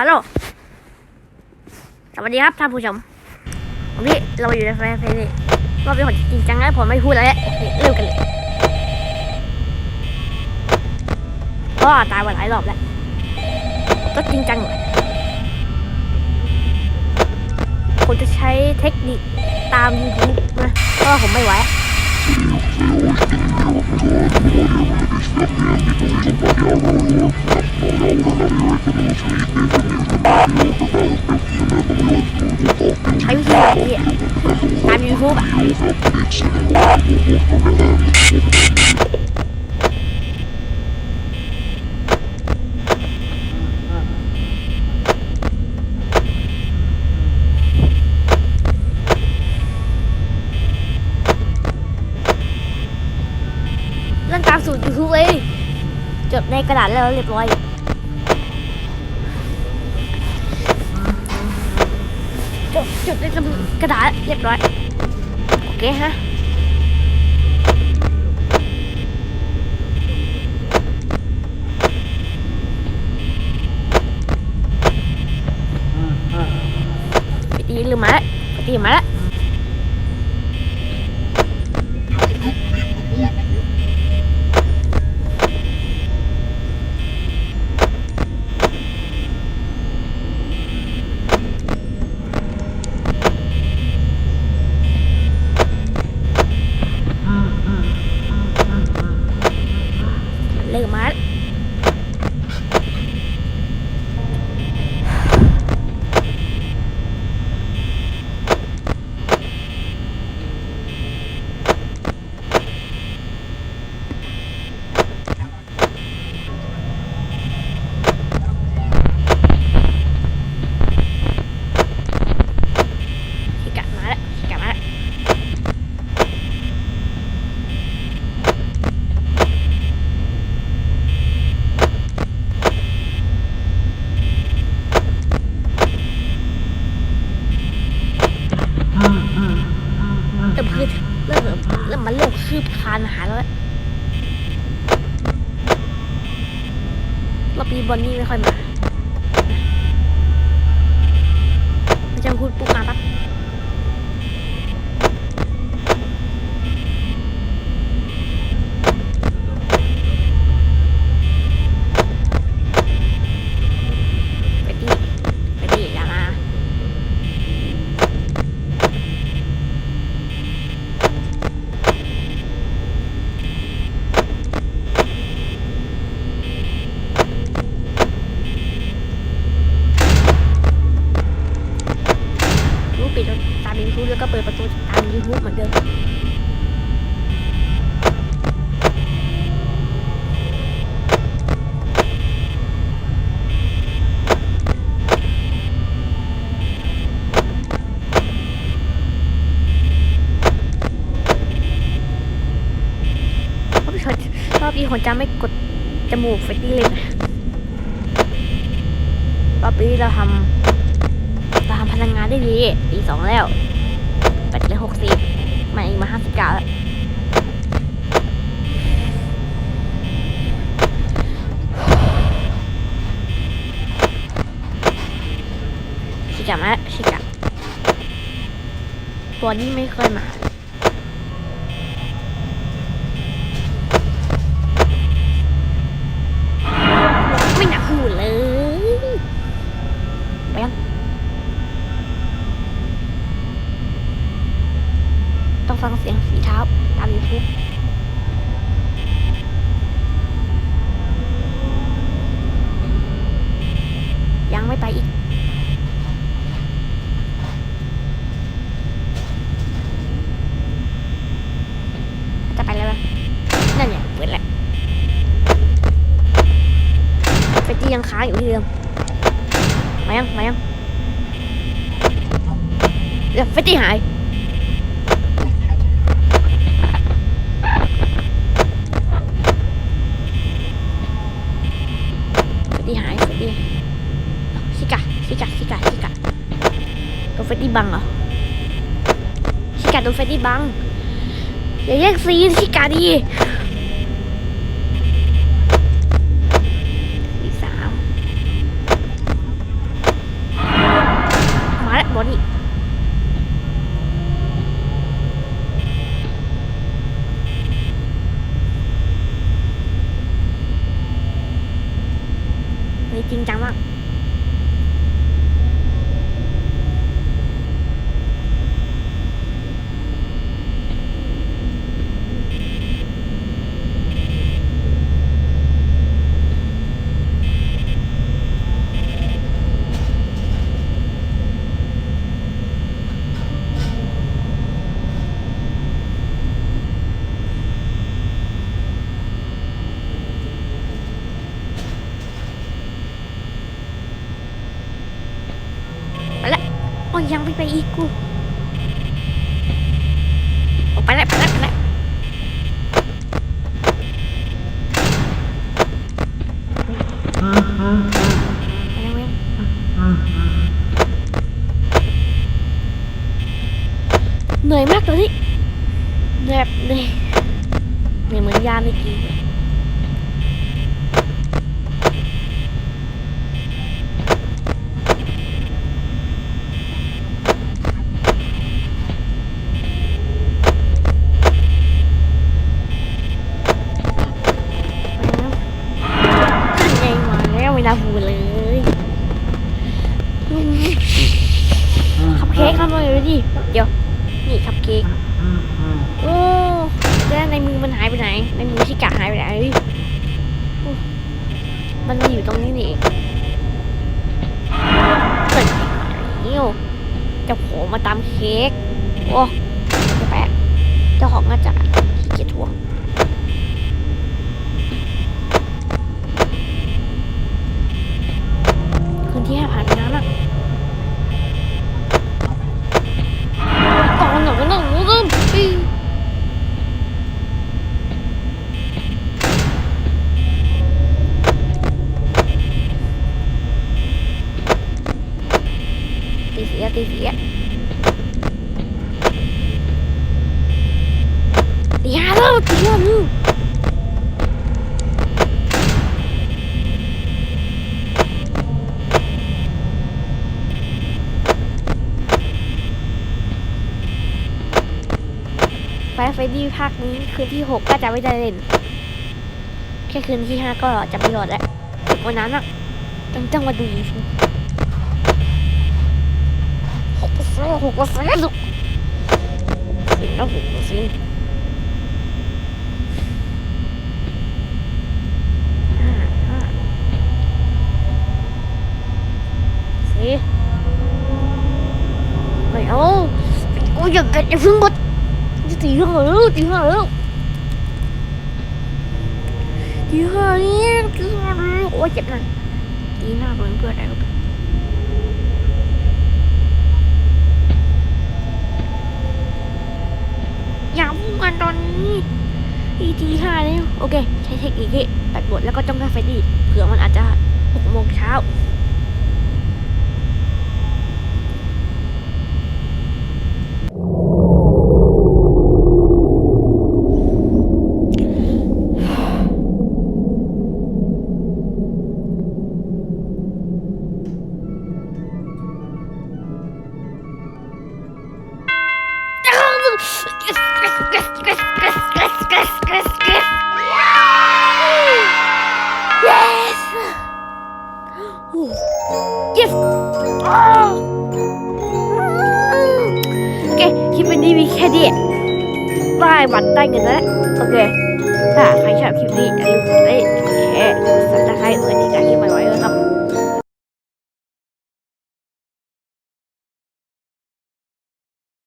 ฮัลโหลสวัสดีครับท่านผู้ชมวันนี้เราอยู่ในแฟนเพลย์รอบนี้ผมจริงจังแล้วผมไม่พูดแล้วโอเคเริ่มกันเลยก็ตายมาหลายรอบแล้ว ก็จริงจังหน่อยผมจะใช้เทคนิคตาม YouTube นะเพราะว่าผมไม่ไหว ใช้วิธีแบบนี้อะตาม YouTube อะ เล่นตามสูตรยูทูบเลยจดในกระดาษแล้วเรียบร้อย จดจดในกระดาษเรียบร้อย โอเคฮะ ไปตีลืมมาแล้วไปตีมาแล้ว เลิกมาแล้วชิกะมาแล้วชิกะมาแล้ว แต่พืชเริ่มเริ่มมันเริ่มคืบคลานอาหาแล้วรอบนี้บอนนี่ไม่ค่อยมามันจะพูดปุ๊บมาปั๊บไปตีไปตีอย่ามา รูปปิดตามยูทูบแล้วก็เปิดประตูตามยูทูบเหมือนเดิมรอบนี้ รอบนี้ผมจะไม่กดจมูกเฟตตี้เลยนะรอบนี้เราทำตามพลังงานได้ดีปีสองแล้วแบตเหลือหกสิบมาอีกมาห้าสิบเก้าแล้วชิกะมาชิกะตัวนี้ไม่เคยมา ไม่น่าพูดเลย ไปยัง ต้อง ฟังเสียงฝีเท้าตามยูทูบยังไม่ไปอีก จะไปแล้วนะนั่นเนี่ยเปิดแหละเฟตตี้ยังค้างอยู่ที่เดิม มายัง มายังเดี๋ยวเฟตตี้หาย เฟดดี้หายเฟดดี้เอ้าชิกะชิกะชิกะชิกะโดน เฟตตี้บังเหรอชิกาโดนเฟตตี้บังอย่าแย่งซีนชิกาดีซีสาม นี้จริงจังมาก ไปละโอ้ ยยังไม่ไปอีกกูออกไปแล้วไปแล้วไปแล้วไปแล้วเว้ยเหนื่อยมากเลยนี่เหนื่อยแบบเหนื่อยเหนื่อยเหมือนยามในเกมไงมาแล้วไม่น่าพูเลยคัพเค้กทำอะไรดิ เดี๋ยว นี่คัพเค้ก โอ้แล้วในมือมันหายไปไหน ในมือชิกะหายไปไหน มันมาอยู่ตรงนี้นี่เองเกิดเหี้ยวจะโผล่มาตามเค้ก โอ้จะแปลกเจ้าของน่าจะขี้เกียจทวง คืน ที่ห้าผ่านไปนานมากอ๋อหนูหนูหนูหนูอีตีเสียตีเสียตีห้าแล้วตีห้าแล้วไฟไฟดีภาคนี้คืนที่หกก็จะไม่ได้เล่น แค่คืนที่ห้าก็จะไม่รอดแล้ววันนั้นอะต้องต้องมาดูหกเปอร์เซ็นต์หกเปอร์เซ็นต์ลูกสิบแล้วหกเปอร์เซ็นต์ห้าห้าสี่ไม่เอาโอ้ยอย่าอย่าเพิ่งกด ตีห้าแล้วตีห้าแล้วตีห้าเนี่ยตีห้าแล้วโอ้ยเจ็บหนักตีหน้าเพื่อนเพื่อนอะไรก็เป็นอย่าพูดกันตอนนี้อีทีห้าแล้วโอเค ใช้เทคนิคที่ตัดบทแล้วก็จ้องหน้าไฟดีเผื่อมันอาจจะหกโมงเช้า Yes! Yes! โอเคคลิปวันนี้มีแค่นี้ได้บัตรได้เงินแล้วโอเคถ้าใครชอบคลิปนี้อย่าลืมกดไลค์กดแชร์กดซับสไครต์กด